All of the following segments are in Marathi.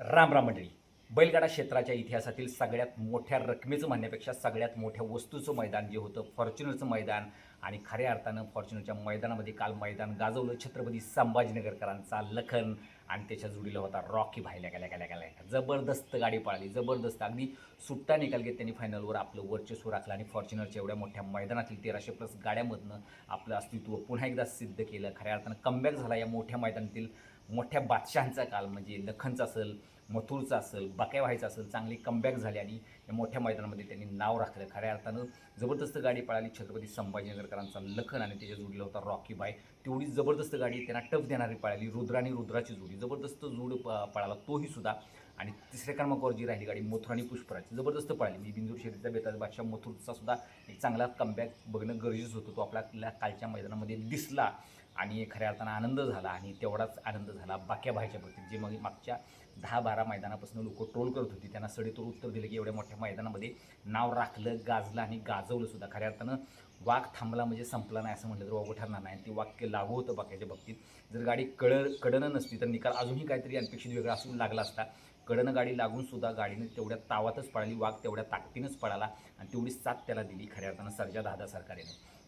राम राम मंडळी. बैलगाडा क्षेत्राच्या इतिहासातील सगळ्यात मोठ्या रकमेचं म्हणण्यापेक्षा सगळ्यात मोठ्या वस्तूचं मैदान जे होतं फॉर्च्युनरचं मैदान. आणि खऱ्या अर्थानं फॉर्च्युनरच्या मैदानामध्ये काल मैदान गाजवलं छत्रपती संभाजीनगरकरांचा लखन. आणि त्याच्या जोडीला होता रॉकी भाईल्या गेल्या गेल्या गेल्या जबरदस्त गाडी पळाली जबरदस्त. अगदी सुट्टा निकाल घेत त्यांनी फायनलवर आपलं वर्चस्व राखलं आणि फॉर्च्युनरच्या एवढ्या मोठ्या मैदानातील तेराशे प्लस गाड्यामधनं आपलं अस्तित्व पुन्हा एकदा सिद्ध केलं. खऱ्या अर्थानं कमबॅक झाला या मोठ्या मैदानातील मोठ्या बादशहांचा काल म्हणजे लखनचा असेल मथुरचा असेल बाक्या व्हायचा असेल चांगली कमबॅक झाली आणि या मोठ्या मैदानामध्ये त्यांनी नाव राखलं. खऱ्या अर्थानं जबरदस्त गाडी पळाली छत्रपती संभाजीनगरकरांचा लखन आणि त्याच्या जोडीला होता रॉकी बाय तेवढी जबरदस्त गाडी त्यांना टफ देणारी पळाली. रुद्राने रुद्राची जोडी जबरदस्त जोड प- पळाला तोही सुद्धा. आणि तिसऱ्या क्रमांकावर जी राहिली गाडी मथुर आणि पुष्पराची जबरदस्त पळाली. मी बिंदूर शेतीचा बेताज बादशाह मथुरचा सुद्धा एक चांगला कमबॅक बघणं गरजेचं होतं. तो आपल्याला कालच्या मैदानामध्ये दिसला. आणि खऱ्या अर्थानं आनंद झाला आणि तेवढाच आनंद झाला. बाक्या भाईच्या बाबतीत जे मग मागच्या दहा बारा मैदानापासून लोक ट्रोल करत होती त्यांना सडेतोड उत्तर दिलं की एवढ्या मोठ्या मैदानामध्ये नाव राखलं गाजलं आणि गाजवलं सुद्धा. खऱ्या अर्थानं वाघ थांबला म्हणजे संपला नाही असं म्हटलं तर वागू ठरणार नाही. ते वाक्य लागू होतं बाक्याच्या बाबतीत. जर गाडी कळ कडनं नसती तर निकाल अजूनही काहीतरी अनपेक्षित वेगळा असून लागला असता. कडनं गाडी लागून सुद्धा गाडीने तेवढ्या तावातच पळाली वाघ तेवढ्या ताकदीनंच पळाला आणि तेवढी साथ त्याला दिली खऱ्या अर्थानं सर्जा दादा सरकारेने.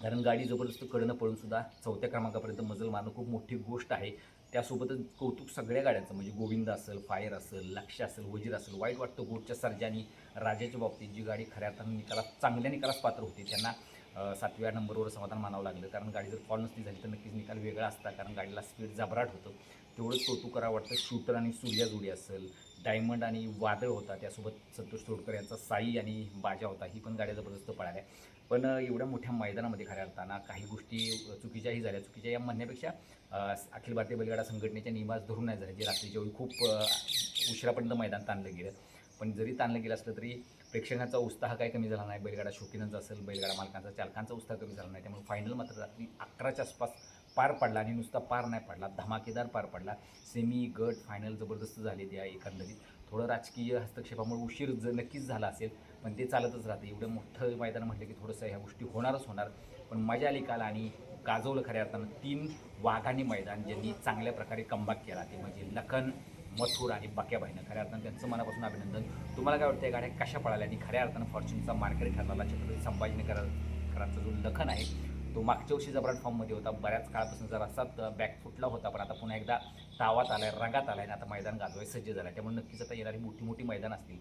कारण गाडी जबरदस्त कडनं पळून सुद्धा चौथ्या क्रमांकापर्यंत मजल मारणं खूप मोठी गोष्ट आहे. त्यासोबतच कौतुक सगळ्या गाड्यांचं म्हणजे गोविंद असेल फायर असेल लक्ष असेल वजीर असेल वाईट वाटतं गोटच्या सर्जानी राजाच्या बाबतीत जी गाडी खऱ्या अर्थानं निकाला चांगल्या निकालास पात्र होती. त्यांना सातव्या नंबरवर समाधान मानावं लागलं. कारण गाडी जर फॉल नसती झाली तर नक्कीच निकाल वेगळा असता. कारण गाडीला स्पीड जबराट होतं. तेवढंच कौतुक करावं वाटतं. शूटर आणि सूर्या जोडी असेल डायमंड आणि वादळ होता त्यासोबत संतोष तोडकर यांचा साई आणि बाजा होता ही पण गाड्या जबरदस्त पळाल्या. पण एवढ्या मोठ्या मैदानामध्ये खऱ्या अर्थाना काही गोष्टी चुकीच्याही झाल्या. चुकीच्या या म्हणण्यापेक्षा अखिल भारतीय बैलगाडा संघटनेच्या नियमास धरून नाही झाले जे रात्रीच्या वेळी खूप उशिरापर्यंत मैदान ताणलं गेलं. पण जरी ताणलं गेलं असलं तरी प्रेक्षकांचा उत्साह काही कमी झाला नाही. बैलगाडा शौकीनांचा असेल बैलगाडा मालकांचा चालकांचा उत्साह कमी झाला नाही. त्यामुळे फायनल मात्र रात्री अकराच्या आसपास पार पडला आणि नुसता पार नाही पडला धमाकेदार पार पडला. सेमी गट फायनल जबरदस्त झाले त्या एकंदरीत. थोडं राजकीय हस्तक्षेपामुळे उशीर ज नक्कीच झाला असेल पण ते चालतच राहते. एवढं मोठं मैदान म्हटलं की थोडंसं ह्या गोष्टी होणारच होणार. पण मजा आली काल आणि गाजवलं खऱ्या अर्थानं तीन वाघांनी मैदान ज्यांनी चांगल्या प्रकारे कमबॅक केला. ते म्हणजे लखन मथुर आणि बाक्याबाईनं खऱ्या अर्थानं त्यांचं मनापासून अभिनंदन. तुम्हाला काय वाटतं या गाड्या कशा पळाल्या? आणि खऱ्या अर्थानं फॉर्च्युनचा मार्केट ठरला छत्रपती संभाजीनगरकरांचा जो लखन आहे तो मागच्या वर्षी जबराट फॉर्ममध्ये होता. बऱ्याच काळापासून जर बॅक फुटला होता पण आता पुन्हा एकदा तावात आलाय रंगात आलाय आणि आता मैदान गाजवाय सज्ज झालं त्यामुळे नक्कीच आता येणारी मोठी मोठी मैदान असतील.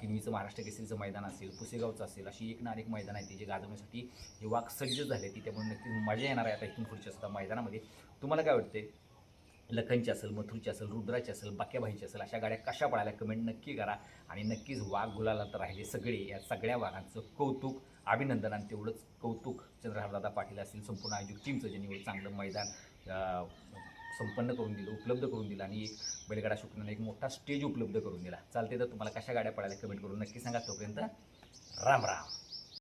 किनवीचं महाराष्ट्र केसरीचं मैदान असेल पुसेगावचं असेल अशी एक ना अनेक मैदान आहे ती जे गाजवण्यासाठी हे वाघ सज्ज झाले ती. त्यामुळे नक्की मजा येणार आहे आता इथून पुढच्या सुद्धा मैदानामध्ये. तुम्हाला काय वाटते लखनची असेल मथुरची असेल रुद्राची असेल बाक्याबाईची असेल अशा गाड्या कशा पळाल्या कमेंट नक्की करा. आणि नक्कीच वाघ गुलाला तर राहिले सगळे या सगळ्या वाघांचं कौतुक अभिनंदन. आणि तेवढंच कौतुक चंद्रहारदादा पाटील असतील संपूर्ण आयोजक टीमचं ज्यांनी चांगलं मैदान संपन्न करून दिलं उपलब्ध करून दिलं आणि एक बैलगाडा शुकण्याला एक मोठा स्टेज उपलब्ध करून दिला. चालते तर तुम्हाला कशा गाड्या पळायला कमेंट करून नक्की सांगा. तोपर्यंत राम राम.